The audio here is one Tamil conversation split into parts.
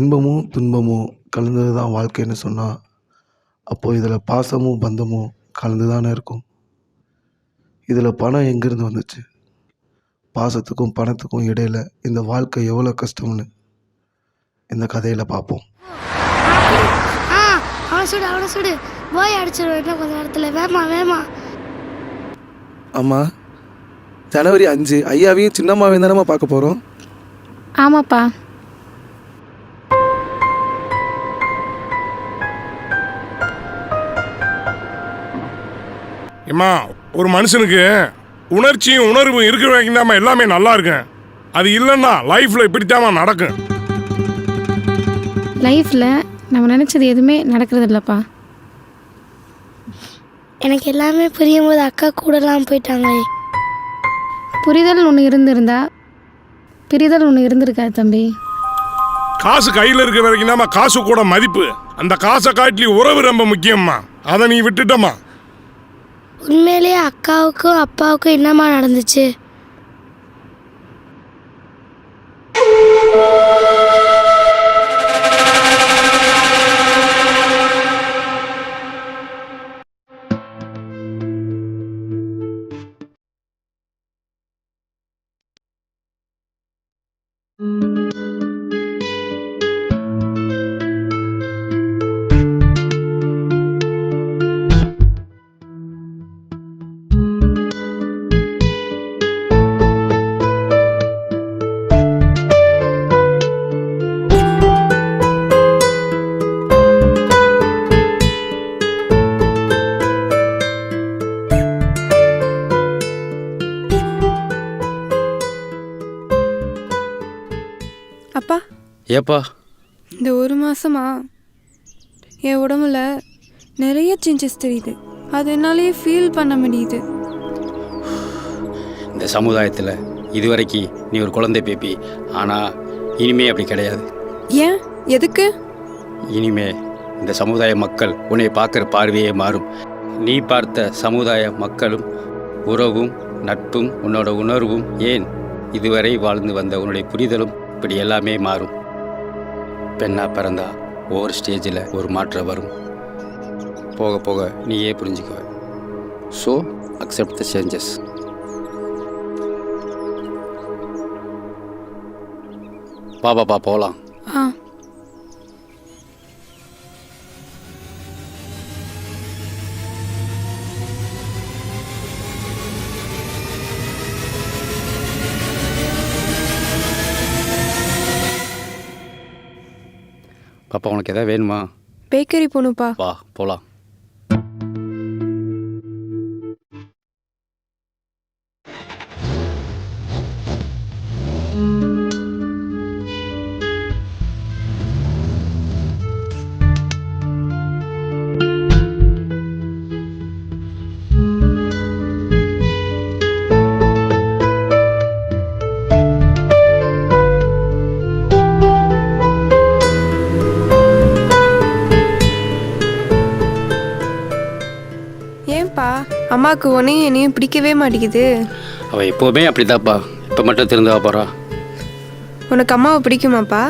இன்பமும் துன்பமும் கலந்தது தான் வாழ்க்கைன்னு சொன்னால் அப்போது இதில் பாசமும் பந்தமும் கலந்து தானே இருக்கும். இதில் பணம் எங்கேருந்து வந்துச்சு? பாசத்துக்கும் பணத்துக்கும் இடையில இந்த வாழ்க்கை எவ்வளோ கஷ்டம்னு இந்த கதையில் பார்ப்போம். ஆ அவனை சுடு அவனை சுடு. போய் அடிச்சிருவேன் கொஞ்ச நேரத்தில். வேமா வேமா. ஆமாம் ஜனவரி அஞ்சு ஐயாவையும் சின்னம்மாவையும் தானம்மா பார்க்க போகிறோம் ஆமாப்பா. ஏம்மா ஒரு மனுஷனுக்கு உணர்ச்சியும் உணர்வும் இருக்கிற வரைக்கும் தாம்மா எல்லாமே நல்லா இருக்கும். அது இல்லைன்னா லைஃப்ல இப்படித்தாம்மா நடக்கும். லைஃப்பில் நம்ம நினச்சது எதுவுமே நடக்கிறது இல்லைப்பா. எனக்கு எல்லாமே புரியும் போது அக்கா கூடலாம் போயிட்டாங்களே. புரிதல் ஒன்று இருந்திருந்தா பிரிதல் ஒன்று இருந்திருக்காது தம்பி. காசு கையில் இருக்க வரைக்கும் தாம்மா காசு கூட மதிப்பு. அந்த காசை காட்டிலி உறவு ரொம்ப முக்கியம்மா. அதை நீ விட்டுட்டம்மா. உண்மையிலேயே அக்காவுக்கும் அப்பாவுக்கும் என்னம்மா நடந்துச்சு? ஏப்பா? இந்த ஒரு மாசமா? என் உடம்புல நிறைய சேஞ்சஸ் தெரியுது. அது என்னாலேயே ஃபீல் பண்ண முடியுது. இந்த சமுதாயத்தில் இதுவரைக்கும் நீ ஒரு குழந்தை பேபி. ஆனால் இனிமே அப்படி கிடையாது. ஏன்? எதுக்கு? இனிமே இந்த சமுதாய மக்கள் உன்னை பார்க்குற பார்வையே மாறும். நீ பார்த்த சமுதாய மக்களும் உறவும் நட்பும் உன்னோட உணர்வும் ஏன் இதுவரை வாழ்ந்து வந்த உன்னுடைய புரிதலும் இப்படி எல்லாமே மாறும். பெண்ணா பிறந்தா ஒவ்வொரு ஸ்டேஜில் ஒரு மாற்றம் வரும். போக போக நீயே புரிஞ்சுக்குவ. ஸோ அக்செப்ட் த சேஞ்சஸ் வா பாப்பா போகலாம் ஆ. பாப்பா உனக்கு எதாவது வேணுமா? பேக்கரி போகணுப்பா வா போகலாம் அம்மாவுக்கு உன்னையும் என்னையும் பிடிக்கவே மாட்டேங்குது. அவள் எப்போவுமே அப்படிதாப்பா இப்போ மட்டும் திருந்தவா போகிறா உனக்கு அம்மாவை பிடிக்குமாப்பா?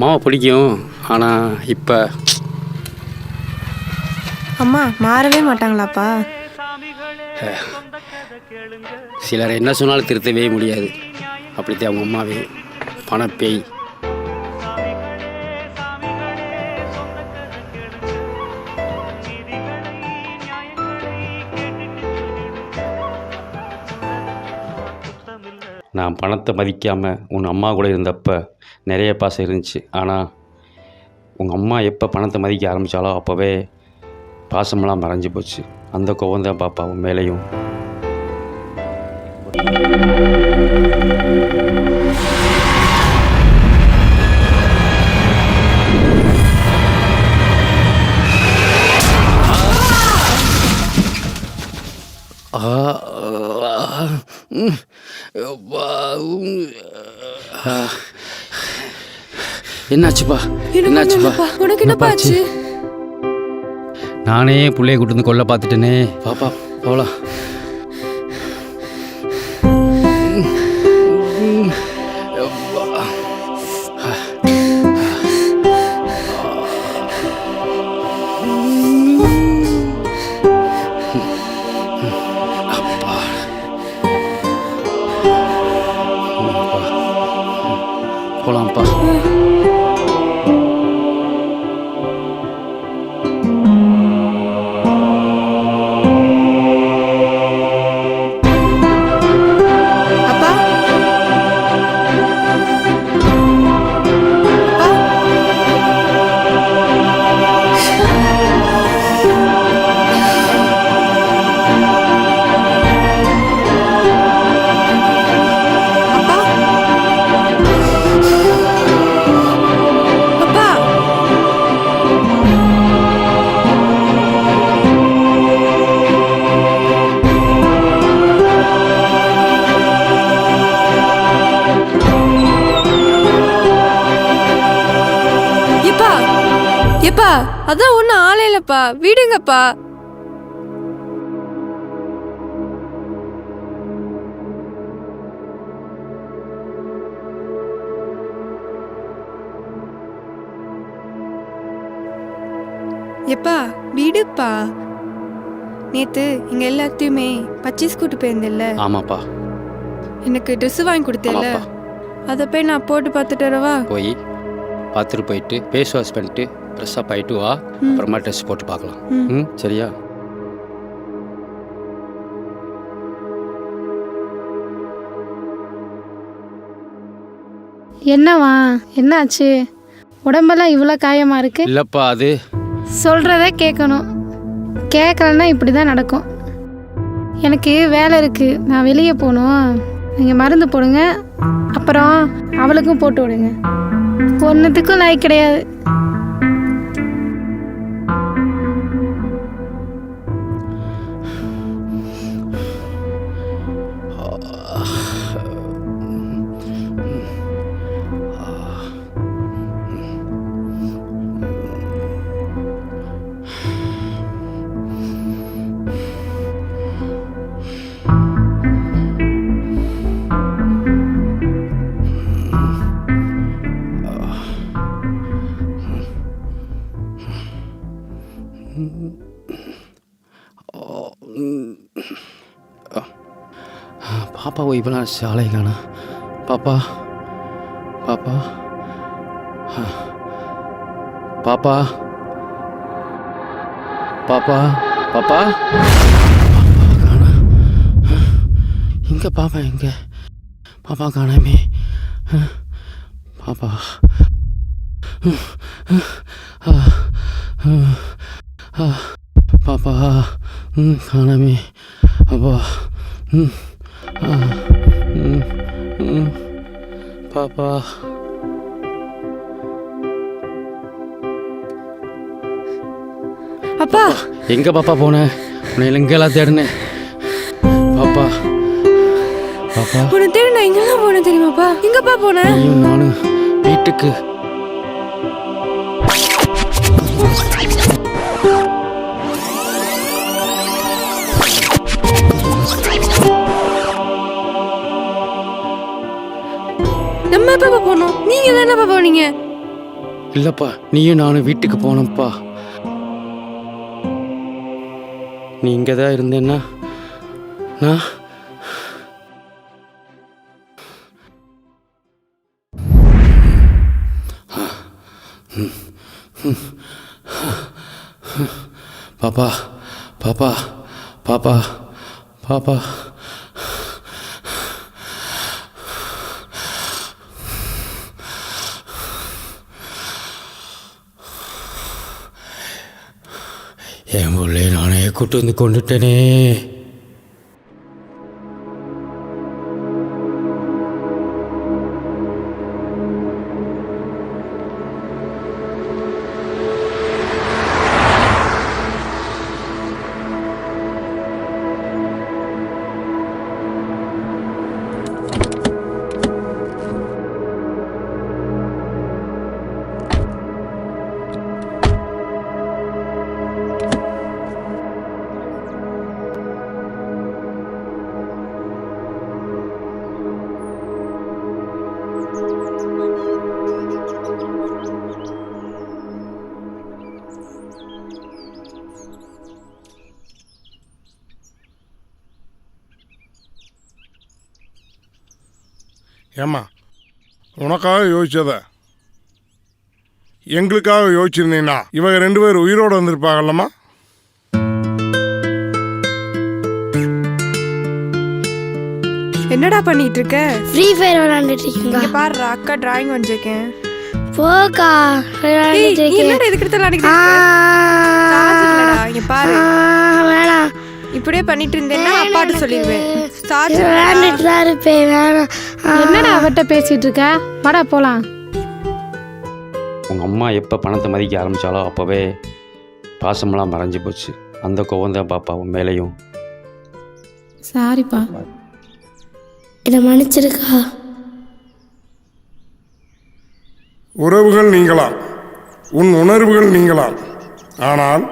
மாவை பிடிக்கும். ஆனால் இப்போ அம்மா மாறவே மாட்டாங்களாப்பா? சிலர் என்ன சொன்னாலும் திருத்தவே முடியாது. அப்படித்தான் அவங்க அம்மாவே. பணப்பேய். நான் பணத்தை மதிக்காமல் உன் அம்மா கூட இருந்தப்போ நிறைய பாசம் இருந்துச்சு ஆனால் உங்கள் அம்மா எப்போ பணத்தை மதிக்க ஆரம்பித்தாலோ அப்போவே பாசமெல்லாம் மறைஞ்சு போச்சு அந்த கோபம் தான் பாப்பா உன் மேலேயும் ஆ. என்னாச்சுப்பா? என்னாச்சுப்பா? உனக்கு என்னப்பா ஆச்சு? நானே பிள்ளைய கூட்டு வந்து கொல்ல பார்த்துட்டேனே. பாப்பா போகலாம் அதான் ஒன்றும் ஆளே இல்லைப்பா விடுங்கப்பா. எப்பா விடுப்பா. நேத்து இங்க எல்லாத்தையுமே பர்ச்சேஸ் கூட்டு போயிருந்தேல்ல? ஆமாப்பா. எனக்கு ட்ரெஸ் வாங்கி கொடுத்தேல்ல? அதை போய் நான் போட்டு பார்த்துட்டு வரவா? போய் பார்த்துட்டு போயிட்டு ஃபேஸ் வாஷ் பண்ணிட்டு ட்ரெஸ் அப் ஆகிட்டு வா. அப்புறமா ட்ரெஸ் போட்டு பார்க்கலாம். ம். சரியா? என்னவா? என்னாச்சு? உடம்பெல்லாம் இவ்வளோ காயமாக இருக்கு? இல்லைப்பா அது சொல்கிறத கேட்கணும். கேட்கலன்னா இப்படி தான் நடக்கும். எனக்கு வேலை இருக்குது நான் வெளியே போகணும். நீங்கள் மருந்து போடுங்க. அப்புறம் அவளுக்கும் போட்டு விடுங்க. ஒன்றுத்துக்கும் லாய்க்கு கிடையாது. போய் இவ்வளோ சாலை காணா பாப்பா பாப்பா. பாப்பா. பாப்பா பாப்பா. காணா இங்கே பாப்பா எங்கே பாப்பா காணாமே. பாப்பா. பாப்பா. ம் காணாமே. அப்பா. ம். பாப்பா. அப்பா. எங்க பாப்பா போன? உன்னை எங்கெல்லாம் தேடினேன் பாப்பா. பாப்பா. உன்னை தேடி நான் எங்கெல்லாம் போனேன் தெரியுமாப்பா? எங்கப்பா போனேன் நானும் வீட்டுக்கு தானேப்பா போனீங்க? இல்லப்பா நீயும் நானும் வீட்டுக்கு போனோம்ப்பா. நீ இங்கே தான் இருந்தேன்னா நான் பாப்பா பாப்பா பாப்பா பாப்பா. என் பிள்ளை நானே கூட்டு வந்து கொண்டுட்டேனே. ஏம்மா உனக்காக யோசிச்சத? எங்களுக்காக யோசிச்சிருந்தீங்கன்னா இவங்க ரெண்டு பேர் உயிரோடு வந்திருப்பாங்கல்லம்மா? என்னடா பண்ணிட்டு இருக்க ஃப்ரீ ஃபயர் விளையாண்டுட்டு இருக்கீங்க இங்க பாரு அக்கா டிராயிங் வரைஞ்சிருக்கேன் போக்கா விளையாண்டுட்டு நீ இருக்கேன். என்னடா இதுக்கு எடுத்து இருக்க? இல்லடா, இங்க பாரு. ஆ, வேணாம். இப்படியே பண்ணிட்டு இருந்தேன்னா அப்பாட்ட சொல்லிடுவேன். சார்ஜ் விளையாண்டுட்டு தான் இருப்பேன் வேணாம். என்னடா அவர்கிட்ட பேசிட்டு இருக்க வாடா போலாம். உங்கள் அம்மா எப்போ பணத்தை மதிக்க ஆரம்பித்தாலோ அப்போவே பாசமெல்லாம் மறைஞ்சு போச்சு. அந்த கோவம் தான் பாப்பா உன் மேலேயும். சாரிப்பா இதை மன்னிச்சிருக்கா? உறவுகள் நீங்களாம் உன் உணர்வுகள் நீங்களாம் ஆனால்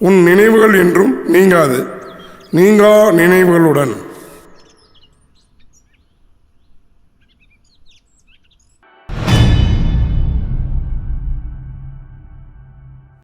உன் நினைவுகள் என்றும் நீங்காது. நீங்கா நினைவுகளுடன்.